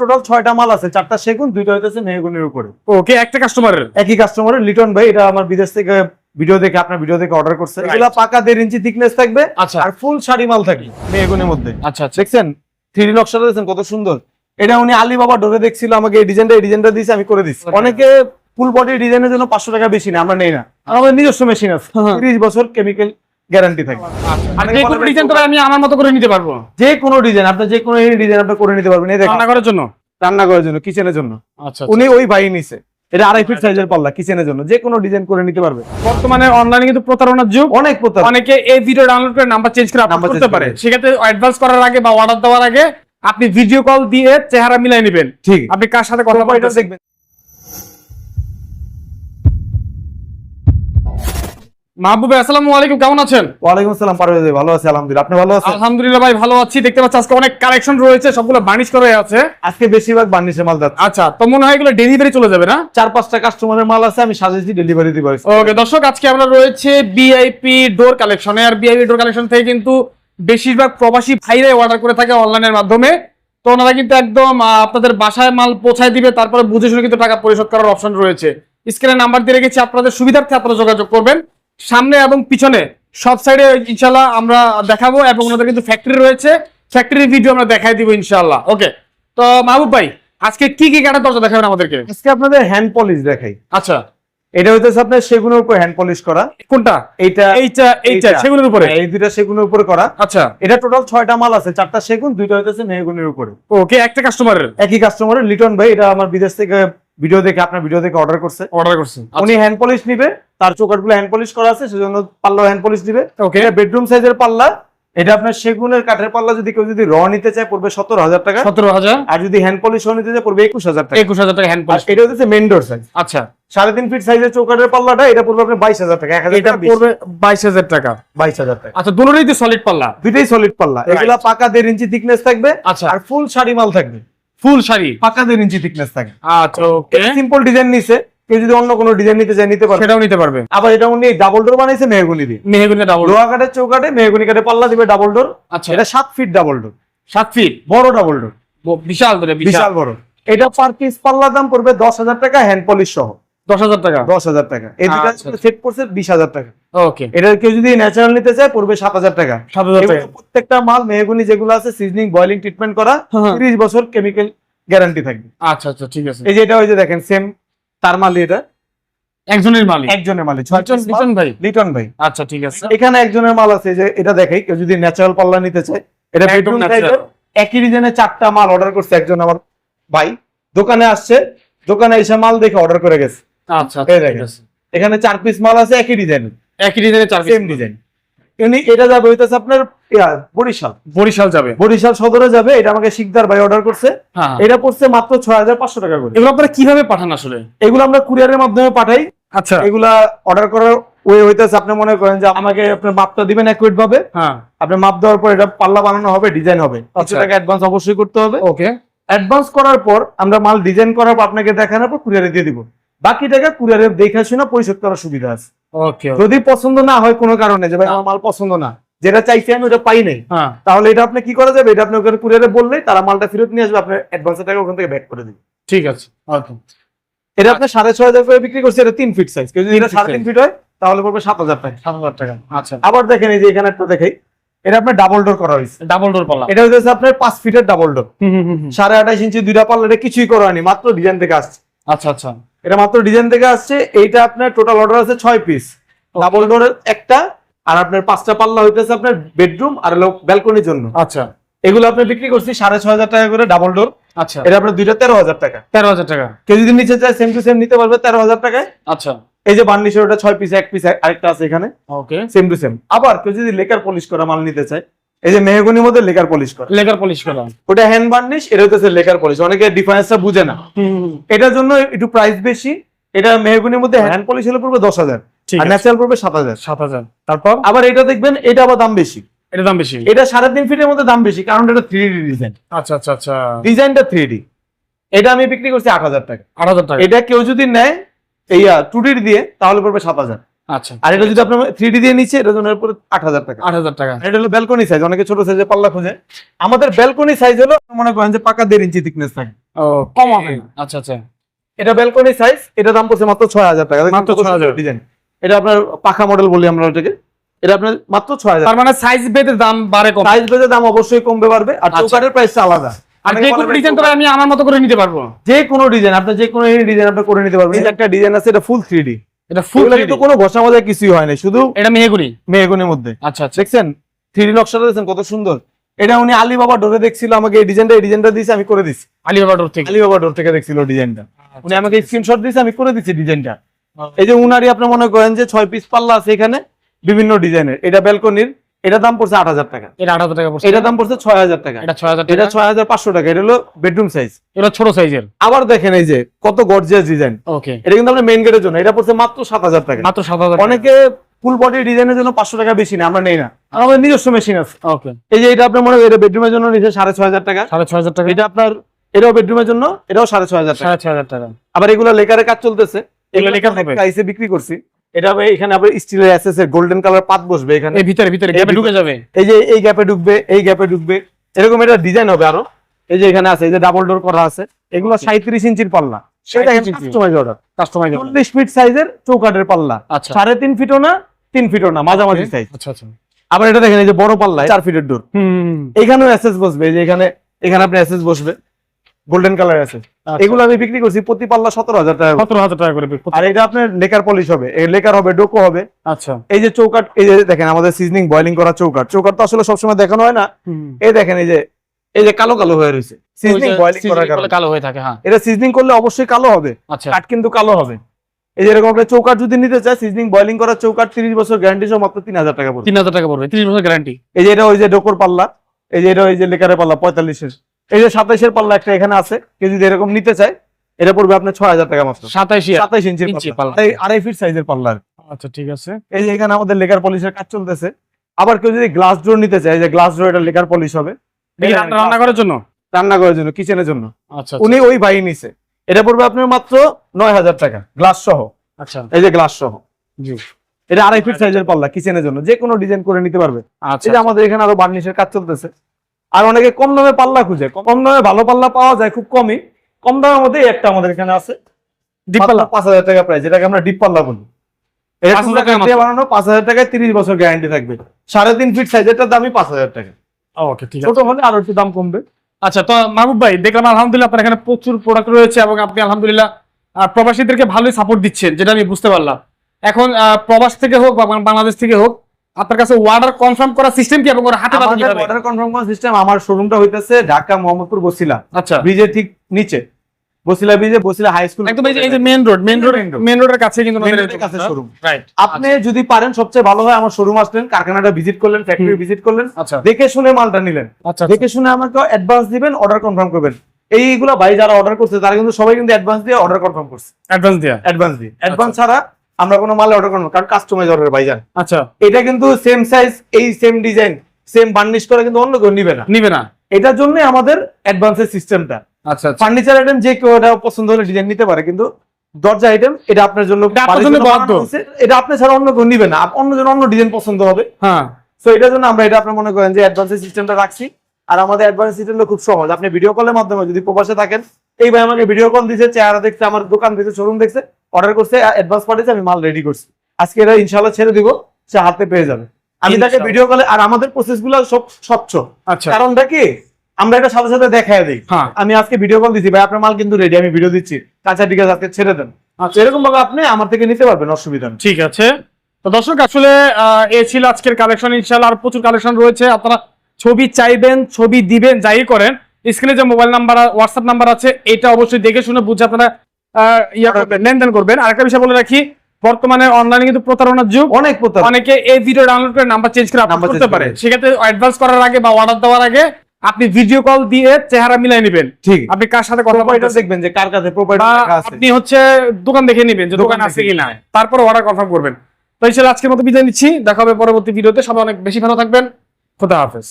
Total ছয়টা মাল আছে চারটা সেগুন দুইটা হইতেছে মেহগুনির উপরে। ওকে একটা কাস্টমারের একই কাস্টমারের লিটন ভাই এটা আমার বিদেশ থেকে ভিডিও দেখে আপনার ভিডিও দেখে অর্ডার করছে। এগুলা পাকা দেড় ইঞ্চি থিকনেস থাকবে আচ্ছা। আর ফুল শাড়ি মাল থাকবে মেহগুনির মধ্যে। আচ্ছা আচ্ছা। দেখছেন? থ্রি নকশাটা দেখছেন কত সুন্দর। এটা উনি আলিবাবা ডোরে দেখছিল আমাকে এই ডিজাইনটা এই ডিজাইনটা দিয়েছে আমি করে দিচ্ছি অনেকে ফুল বডি ডিজাইনের জন্য পাঁচশো টাকা বেশি না আমরা নেই না। আমাদের নিজস্ব মেশিন আছে। হ্যাঁ। তিরিশ বছর কেমিক্যাল গ্যারান্টি থাকবে। মানে যে কোনো ডিজাইন তো আমি আমার মতো করে নিতে পারব। যে কোনো ডিজাইন আপনি যে কোনো ডিজাইন আপনি করে নিতে পারবেন। এই দেখেন। রান্না করার জন্য? রান্না করার জন্য কিচেনের জন্য। আচ্ছা উনি ওই ভাই নিছে। এটা আড়াই ফিট সাইজের পাল্লা কিচেনের জন্য। যে কোনো ডিজাইন করে নিতে পারবে। বর্তমানে অনলাইনে কিন্তু প্রতারণার যুগ। অনেক প্রতারণা। অনেকে এই ভিডিও ডাউনলোড করে নাম্বার চেঞ্জ করে আপলোড Number করতে পারে। সেক্ষেত্রে অ্যাডভান্স করার আগে বা অর্ডার দেওয়ার আগে আপনি ভিডিও কল দিয়ে চেহারা মিলাই নেবেন। ঠিক। আপনি কার সাথে কথা এটা বলতেছেন? দেখবেন। মাহবুব আসসালামু আলাইকুম কেমন আছেন? ওয়ালাইকুম আসসালাম পারভেজ ভাই, ভালো আছি আলহামদুলিল্লাহ। আপনি ভালো আছেন? আলহামদুলিল্লাহ ভাই ভালো আছি। দেখতে পাচ্ছি আজকে অনেক কালেকশন রয়েছে সবগুলো করে আছে। আজকে বেশিরভাগ বান্নিসে মাল যাচ্ছে। আচ্ছা তো মনে হয় এগুলো ডেলিভারি চলে যাবে না? চার পাঁচটা কাস্টমারের মাল আছে আমি সাজেছি ডেলিভারি দিব ওকে দর্শক আজকে আমরা রয়েছে বিআইপি ডোর কালেকশনে আর বিআইপি ডোর কালেকশন থেকে কিন্তু বেশিরভাগ প্রবাসী ভাইরাই অর্ডার করে থাকে অনলাইনের মাধ্যমে। তো ওনারা কিন্তু একদম আপনাদের বাসায় মাল পৌঁছায় দিবে তারপরে বুঝে শুনে কিন্তু টাকা পরিশোধ করার অপশন রয়েছে। স্ক্রিনে নাম্বার দিয়ে রেখেছি আপনাদের সুবিধার্থে আপনারা যোগাযোগ করবেন। সামনে এবং পিছনে সব সাইডে ইনশাল্লাহ আমরা দেখাবো এবং ওনাদের কিন্তু ফ্যাক্টরি রয়েছে। ফ্যাক্টরির ভিডিও আমরা দেখাই দিব ইনশাল্লাহ ওকে তো মাহবুব ভাই আজকে কি কি কাটা দরজা দেখাবেন আমাদেরকে? আজকে আপনাদের হ্যান্ড পলিশ দেখাই। আচ্ছা। এটা হইতেছে আপনার সেগুনের উপর হ্যান্ড পলিশ করা। কোনটা? এইটা এইটা এইটা সেগুনের উপরে? হ্যাঁ, এই দুইটা সেগুনের উপরে করা। আচ্ছা। এটা টোটাল ছয়টা মাল আছে চারটা সেগুন দুইটা হইতেছে মেহগুনির উপরে। ওকে একটা কাস্টমারের একই কাস্টমারের লিটন ভাই এটা আমার বিদেশ থেকে ভিডিও দেখে আপনার ভিডিও দেখে অর্ডার করছে। অর্ডার করছেন উনি হ্যান্ড পলিশ নিবে তার চোকাটগুলো হ্যান্ড পলিশ করা আছে সেজন্য পাল্লা হ্যান্ড পলিশ দিবে। ওকে এটা বেডরুম সাইজের পাল্লা। এটা আপনার সেগুনের কাঠের পাল্লা যদি কেউ যদি র নিতে চায় পড়বে সতেরো হাজার টাকা। সতেরো হাজার। আর যদি হ্যান্ড পলিশ নিতে চায় পড়বে একুশ হাজার টাকা। একুশ হাজার টাকা হ্যান্ড পলিশ এটা হচ্ছে মেন ডোর সাইজ আচ্ছা। সাড়ে তিন ফিট সাইজের চৌকাঠের পাল্লাটা এটা পড়বে আপনার বাইশ হাজার টাকা এক হাজার এটা টাকা পড়বে বাইশ হাজার টাকা। বাইশ হাজার টাকা। আচ্ছা দুটোই তো সলিড পাল্লা। দুইটাই সলিড পাল্লা. এগুলা পাকা দেড় ইঞ্চি থিকনেস থাকবে আচ্ছা। আর ফুল শাড়ি মাল থাকবে। ফুল শাড়ি? পাকা দেড় ইঞ্চি থিকনেস থাকবে। আচ্ছা ওকে সিম্পল ডিজাইন নিছে। কেউ যদি অন্য কোনো ডিজাইন নিতে চায় নিতে পারবে। সেটাও নিতে পারবে। আবার এটা উনি ডাবল ডোর বানাইছে মেহগুনি দিয়ে। মেহগুনি ডাবল লোহা কাঠের চৌকাঠে মেহগুনি কাঠে পাল্লা দিবে ডাবল ডোর আচ্ছা। এটা সাত ফিট ডাবল ডোর সাত ফিট বড় ডাবল ডোর বিশাল বিশাল। বিশাল বড়। এটা পার পিস পাল্লা দাম পড়বে দশ হাজার টাকা হ্যান্ড পলিশ সহ। দশ হাজার টাকা? দশ হাজার টাকা। এই দুটা আচ্ছা। সেট পড়ছে বিশ হাজার টাকা। ওকে এটা কেউ যদি ন্যাচারাল নিতে চায় পড়বে সাত হাজার টাকা। সাত হাজার টাকা। প্রত্যেকটা মাল মেহগুনি যেগুলো আছে সিজনিং বয়লিং ট্রিটমেন্ট করা হ্যাঁ। তিরিশ বছর কেমিক্যাল গ্যারান্টি থাকবে। আচ্ছা আচ্ছা ঠিক আছে। এই যে এটা ওই যে দেখেন সেম তার মালি এটা? একজনের মালিক একজনের মালি? লিটন ভাই? লিটন ভাই। আচ্ছা ঠিক আছে। এখানে একজনের মাল আছে যে এটা দেখাই কেউ যদি ন্যাচারাল পাল্লা নিতে চায় এটা বেডরুম। একই ডিজাইনের চারটা মাল অর্ডার করছে একজন আমার ভাই। দোকানে আসছে দোকানে এসে মাল দেখে অর্ডার করে গেছে। আচ্ছা আচ্ছা, এখানে চার পিস মাল আছে একই ডিজাইন একই ডিজাইনের চার সেম ডিজাইন এটা যাবে হইতেছে আপনার বরিশাল। বরিশাল যাবে। বরিশাল সদরে যাবে এটা আমাকে শিকদার ভাই অর্ডার করছে। হ্যাঁ এটা পড়ছে মাত্র ছয় হাজার পাঁচশো টাকা করে। এগুলো আপনারা কীভাবে পাঠান আসলে? এগুলো আমরা কুরিয়ারের মাধ্যমে পাঠাই। আচ্ছা। এগুলা অর্ডার করার ওয়ে হইতেছে আপনি মনে করেন যে আমাকে আপনার মাপটা দিবেন অ্যাকুরেট ভাবে হ্যাঁ। আপনি মাপ দেওয়ার পর এটা পাল্লা বানানো হবে ডিজাইন হবে। কিছু আচ্ছা। টাকা অ্যাডভান্স অবশ্যই করতে হবে। ওকে। অ্যাডভান্স করার পর আমরা মাল ডিজাইন করার পর আপনাকে দেখানোর পর কুরিয়ারে দিয়ে দিব। বাকি টাকা কুরিয়ারে দেখে শুনে পরিশোধ করার সুবিধা আছে। যদি পছন্দ না হয় কোনো কারণে যে ভাই আমার মাল পছন্দ না যেটা চাইছি আমি ওটা পাই নাই হ্যাঁ। তাহলে এটা আপনি কি করা যাবে? এটা আপনি ওখানে কুরিয়ারে বললে তারা মালটা ফেরত নিয়ে আসবে আপনার অ্যাডভান্সের টাকা ওখান থেকে ব্যাক করে দিবে। ঠিক আছে এটা আপনি সাড়ে ছয় হাজার করে বিক্রি করছে এটা তিন ফিট সাইজ যদি এটা সাড়ে তিন ফিট হয় তাহলে পড়বে সাত হাজার টাকা। সাত হাজার টাকা আচ্ছা। আবার দেখেন এই যে এখানে একটা দেখাই এটা আপনার ডাবল ডোর করা হয়েছে। ডাবল ডোর পাল্লা এটা হচ্ছে আপনার পাঁচ ফিটের ডাবল ডোর। সাড়ে আঠাশ ইঞ্চি দুইটা পাল্লা এটা কিছুই করা হয়নি মাত্র ডিজাইন থেকে আসছে। আচ্ছা আচ্ছা। এটা মাত্র ডিজাইন থেকে আসছে এইটা আপনার টোটাল অর্ডার আছে ছয় পিস ডাবল ডোরের একটা আর আপনার পাঁচটা পাল্লা হইতেছে আপনার বেডরুম আর ব্যালকনির জন্য। আচ্ছা। এগুলো আপনি বিক্রি করছি সাড়ে ছয় হাজার টাকা করে ডাবল ডোর আচ্ছা। এটা আপনার দুইটা তেরো হাজার টাকা। তেরো হাজার টাকা। কেউ যদি নিচে চায় সেম টু সেম নিতে পারবে তেরো হাজার টাকায়। আচ্ছা। এই যে বার্নিশের ওটা ছয় পিস এক পিস আরেকটা আছে এখানে। ওকে সেম টু সেম আবার কেউ যদি লেকার পলিশ করা মাল নিতে চায় এই যে মেহগনির মধ্যে লেকার পলিশ করা। লেগার পলিশ করা। ওটা হ্যান্ড বার্নিশ এটা হচ্ছে লেকার পলিশ। অনেকে ডিফারেন্সটা বুঝে না। এটার জন্য একটু প্রাইস বেশি। এটা মেহগনির মধ্যে হ্যান্ড পলিশ হলে পড়বে দশ হাজার। আর ন্যাচারাল পড়বে সাত হাজার। সাত হাজার। তারপর? আবার এটা দেখবেন এটা আবার দাম বেশি। এটা দাম বেশি। এটা সাড়ে তিন ফিটের মধ্যে দাম বেশি কারণ এটা থ্রি ডি ডিজাইন আচ্ছা আচ্ছা আচ্ছা। ডিজাইনটা থ্রি ডি এটা আমি বিক্রি করছি আট হাজার টাকা। আট হাজার টাকা। এটা কেউ যদি নেয় এই টু ডি দিয়ে তাহলে পড়বে সাত হাজার। আচ্ছা। আর এটা যদি আপনার থ্রি ডি দিয়ে নিচ্ছে এটা উপরে আট হাজার টাকা। আট হাজার টাকা। এটা হলো ব্যালকনি সাইজ অনেকে ছোট সাইজে পাল্লা খোঁজে। আমাদের ব্যালকনি সাইজ হলো মনে করেন যে পাকা দেড় ইঞ্চি থিকনেস থাকে। ও কম হবে। আচ্ছা আচ্ছা। এটা ব্যালকনি সাইজ এটা দাম পড়ছে মাত্র ছয় হাজার টাকা। মাত্র 6,000 ডিজাইন এটা আপনার পাখা মডেল বলি আমরা ওটাকে। এটা আপনার মাত্র ছয় হাজার। তার মানে সাইজ দাম বাড়ে কম। সাইজ দাম অবশ্যই কমবে পারবে আর আচ্ছা। চৌকাটের প্রাইসটা আলাদা। আর যে কোনো ডিজাইন তো আমি আমার মতো করে নিতে পারব। যে কোনো ডিজাইন আপনি যে কোনো ডিজাইন আপনি করে নিতে পারবেন। একটা ডিজাইন আছে এটা ফুল থ্রি ডি এটা ফুল কিন্তু কোনো ঘষা মাজা কিছুই হয় না শুধু এটা মেহগুনি? মেহগুনির মধ্যে। আচ্ছা আচ্ছা। দেখছেন? থ্রি নকশাটা দেখছেন কত সুন্দর। এটা উনি আলিবাবা ডোরে দেখছিল আমাকে এই ডিজাইনটা এই ডিজাইনটা দিয়েছে আমি করে দিছি। আলিবাবা ডোর থেকে? আলিবাবা ডোর থেকে দেখছিল ডিজাইনটা আচ্ছা, উনি আমাকে স্ক্রিনশট দিয়েছে আমি করে দিচ্ছি ডিজাইনটা এই যে উনারই আপনি মনে করেন যে ছয় পিস পাল্লা আছে এখানে বিভিন্ন ডিজাইনের এটা ব্যালকনির এটা দাম পড়ছে আট হাজার টাকা। এটা আট হাজার টাকা পড়ছে। এটা দাম পড়ছে ছয় হাজার টাকা। এটা ছয় হাজার এটা ছয় হাজার পাঁচশো টাকা এটা হলো বেডরুম সাইজ এটা ছোট সাইজের আবার দেখেন এই যে কত গর্জিয়াস ডিজাইন ওকে এটা কিন্তু আপনার মেইন গেটের জন্য এটা পড়ছে মাত্র সাত হাজার টাকা। মাত্র সাত হাজার অনেকে ফুল বডি ডিজাইনের জন্য পাঁচশো টাকা বেশি না আমরা নেই না। আমাদের নিজস্ব মেশিন আছে। ওকে এই যে এটা আপনার মনে হয় এটা বেডরুমের জন্য নিচে সাড়ে ছয় হাজার টাকা। সাড়ে ছয় হাজার টাকা? এটা আপনার এটাও বেডরুমের জন্য এটাও সাড়ে ছয় হাজার টাকা। সাড়ে ছয় হাজার টাকা। আবার এগুলো লেকারের কাজ চলতেছে। এগুলো লেকার? প্রাইসে বিক্রি করছি। এটা আবার এখানে আবার স্টিলের এসএস এর গোল্ডেন কালার পাত বসবে এখানে। এই ভিতরে ভিতরে গ্যাপে ঢুকে যাবে। এই যে এই গ্যাপে ঢুকবে এই গ্যাপে ঢুকবে। এরকম এটা ডিজাইন হবে আরও। এই যে এখানে আছে এই যে ডাবল ডোর করা আছে। এগুলো সাঁত্রিশ ইঞ্চির পাল্লা। সেটা 37। কাস্টমাইজ অর্ডার কাস্টমাইজ চল্লিশ ফিট সাইজের চৌকাটের পাল্লা। আচ্ছা। ফিটও না ফিটও না মাঝামাঝি সাইজ আচ্ছা আচ্ছা। আবার এটা দেখেন এই যে বড় পাল্লা চার ফিটের ডোর হুম এখানেও এসএস বসবে এই যে এখানে এখানে আপনি এসএস বসবে। গোল্ডেন কালার আছে। এগুলো আমি বিক্রি করছি প্রতি পাল্লা সতেরো হাজার টাকা সতেরো হাজার টাকা করে। আর এটা আপনার লেকার পলিশ হবে। লেকার হবে ডোকো হবে। আচ্ছা। এই যে চৌকাট এই যে দেখেন আমাদের সিজনিং বয়লিং করা চৌকাট চৌকাট তো আসলে সবসময় দেখানো হয় না। এই দেখেন এই যে এই যে কালো কালো হয়ে রয়েছে। সিজনিং বয়লিং করার কারণে। কালো হয়ে থাকে হ্যাঁ। এটা সিজনিং করলে অবশ্যই কালো হবে। আচ্ছা। কাঠ কিন্তু কালো হবে। এই যে এরকম একটা চৌকাট যদি নিতে চায় সিজনিং বয়লিং করা চৌকাট তিরিশ বছর গ্যারান্টি সহ মাত্র তিন হাজার টাকা পড়বে। তিন হাজার টাকা পড়বে তিরিশ বছর গ্যারান্টি এই যে এটা ওই যে ডোকোর পাল্লা এই যে এটা ওই যে লেকারের পাল্লা পঁয়তাল্লিশের। এই যে সাতাইশের পাল্লা একটা এখানে আছে কেউ যদি এরকম নিতে চায় এটা পড়বে আপনার ছয় হাজার টাকা মাত্র। সাতাইশি সাতাইশ ইঞ্চি পাল্লা। আড়াই ফিট সাইজের পাল্লা আচ্ছা ঠিক আছে। এই যে এখানে আমাদের লেকার পলিশের কাজ চলতেছে। আবার কেউ যদি গ্লাস ডোর নিতে চায় যে গ্লাস ডোর এটা লেকার পলিশ হবে। রান্না করার জন্য? রান্না করার জন্য কিচেনের জন্য। আচ্ছা উনি ওই ভাই নিছে। এটা পড়বে আপনার মাত্র নয় হাজার টাকা গ্লাস সহ। আচ্ছা। এই যে গ্লাস সহ। জি। এটা আড়াই ফিট সাইজের পাল্লা কিচেনের জন্য। যে কোনো ডিজাইন করে নিতে পারবে। আচ্ছা যে আমাদের এখানে আরও বার্নিশের কাজ চলতেছে। আর অনেকে কম দামে পাল্লা খুঁজে। কম দামে ভালো পাল্লা পাওয়া যায় খুব কমই। কম দামের মধ্যে একটা আমাদের এখানে আছে। ডিপ পাল্লা? পাঁচ হাজার টাকা প্রাইস যেটাকে আমরা ডিপ পাল্লা বলি। এটা 5,000 তোমরা টাকা কাঠ দিয়ে বানানো পাঁচ হাজার টাকায় তিরিশ বছর গ্যারান্টি থাকবে। সাড়ে তিন ফিট দামই পাঁচ হাজার টাকা। ওকে ঠিক ছোট হলে আরও একটু দাম কমবে। আচ্ছা তো মাহবুব ভাই দেখলাম আলহামদুলিল্লাহ আপনার এখানে প্রচুর প্রোডাক্ট রয়েছে এবং আপনি আলহামদুলিল্লাহ প্রবাসীদেরকে ভালোই সাপোর্ট দিচ্ছেন যেটা আমি বুঝতে পারলাম। এখন প্রবাস থেকে হোক বা বাংলাদেশ থেকে হোক আপনার কাছে অর্ডার কনফার্ম করার সিস্টেম কি এবং হাতে পাতে কীভাবে? অর্ডার কনফার্ম করার সিস্টেম আমার শোরুমটা হইতেছে ঢাকা মোহাম্মদপুর বসিলা। আচ্ছা। ব্রিজের ঠিক নিচে। বসিলা ব্রিজে বসিলা হাই স্কুল একদম এই যে- main road main road. Main রোডের কাছে কিন্তু road কাছে showroom। রাইট আপনি যদি পারেন সবচেয়ে ভালো হয় আমার শোরুম আসলেন কারখানাটা ভিজিট করলেন ফ্যাক্টরি ভিজিট করলেন আচ্ছা। দেখে শুনে মালটা নিলেন। আচ্ছা দেখে শুনে আমাকে অ্যাডভান্স দিবেন অর্ডার কনফার্ম করবেন। এইগুলা ভাই যারা অর্ডার করছে তারা কিন্তু সবাই কিন্তু অ্যাডভান্স দিয়ে অর্ডার কনফার্ম করছে। অ্যাডভান্স দিয়া। অ্যাডভান্স দিয়ে। অ্যাডভান্স ছাড়া আমরা কোনো মাল অর্ডার করব কারণ কাস্টমাইজ অর্ডার ভাই যান আচ্ছা। এটা কিন্তু সেম সাইজ এই সেম ডিজাইন সেম বার্নিশ করে কিন্তু অন্য কেউ নিবে না। নিবে না। এটার জন্য আমাদের অ্যাডভান্সের সিস্টেমটা আচ্ছা আচ্ছা। ফার্নিচার আইটেম যে কেউ এটা পছন্দ হলে ডিজাইন নিতে পারে কিন্তু দরজা আইটেম এটা আপনার জন্য এটা জন্য জন্য আপনি ছাড়া অন্য কেউ নিবে না অন্য জন অন্য ডিজাইন পছন্দ হবে। হ্যাঁ। তো এটার জন্য আমরা এটা আপনার মনে করেন যে অ্যাডভান্সের সিস্টেমটা রাখছি। আর আমাদের অ্যাডভান্স সিস্টেমটা খুব সহজ আপনি ভিডিও কলের মাধ্যমে যদি প্রবাসে থাকেন এই ভাই আমাকে ভিডিও কল দিছে চেহারা দেখছে আমার দোকান দেখছে শোরুম দেখছে অর্ডার করছে অ্যাডভান্স পাঠিয়েছে আমি মাল রেডি করছি। আজকে এটা ইনশাল্লাহ ছেড়ে দিব সে হাতে পেয়ে যাবে। আমি তাকে ভিডিও কলে আর আমাদের প্রসেসগুলো সব স্বচ্ছ। আচ্ছা। কারণটা কি? আমরা এটা সাথে সাথে দেখায় দিই। হ্যাঁ। আমি আজকে ভিডিও কল দিচ্ছি ভাই আপনার মাল কিন্তু রেডি আমি ভিডিও দিচ্ছি। কাঁচা ঠিক আজকে ছেড়ে দেন। আচ্ছা। এরকম ভাবে আপনি আমার থেকে নিতে পারবেন অসুবিধা নেই। ঠিক আছে। তো দর্শক আসলে এ ছিল আজকের কালেকশন ইনশাল্লাহ আর প্রচুর কালেকশন রয়েছে। আপনারা ছবি চাইবেন ছবি দিবেন যাই করেন স্ক্রিনে যে মোবাইল নাম্বার হোয়াটসঅ্যাপ নাম্বার আছে এটা অবশ্যই দেখে শুনে বুঝে আপনারা ইয়া করবেন। লেনদেন করবেন। আরেকটা বিষয় বলে রাখি বর্তমানে অনলাইনে কিন্তু প্রতারণার যুগ। অনেক প্রতারণা। অনেকে এই ভিডিও ডাউনলোড করে নাম্বার চেঞ্জ করে আপলোড করতে পারে। সেক্ষেত্রে অ্যাডভান্স করার আগে বা অর্ডার দেওয়ার আগে আপনি ভিডিও কল দিয়ে চেহারা মিলাই নেবেন। ঠিক। আপনি কার সাথে কথা বলতেছেন? দেখবেন যে কার কাছে প্রোপাইটার আছে। আপনি হচ্ছে দোকান দেখে নেবেন যে দোকান আছে দেখে কিনা। তারপরে অর্ডার কনফার্ম করবেন। তো এই ছিল আজকের মতো বিদায় নিচ্ছি। দেখা হবে পরবর্তী ভিডিওতে সবাই অনেক বেশি ভালো থাকবেন। খোদা হাফেজ।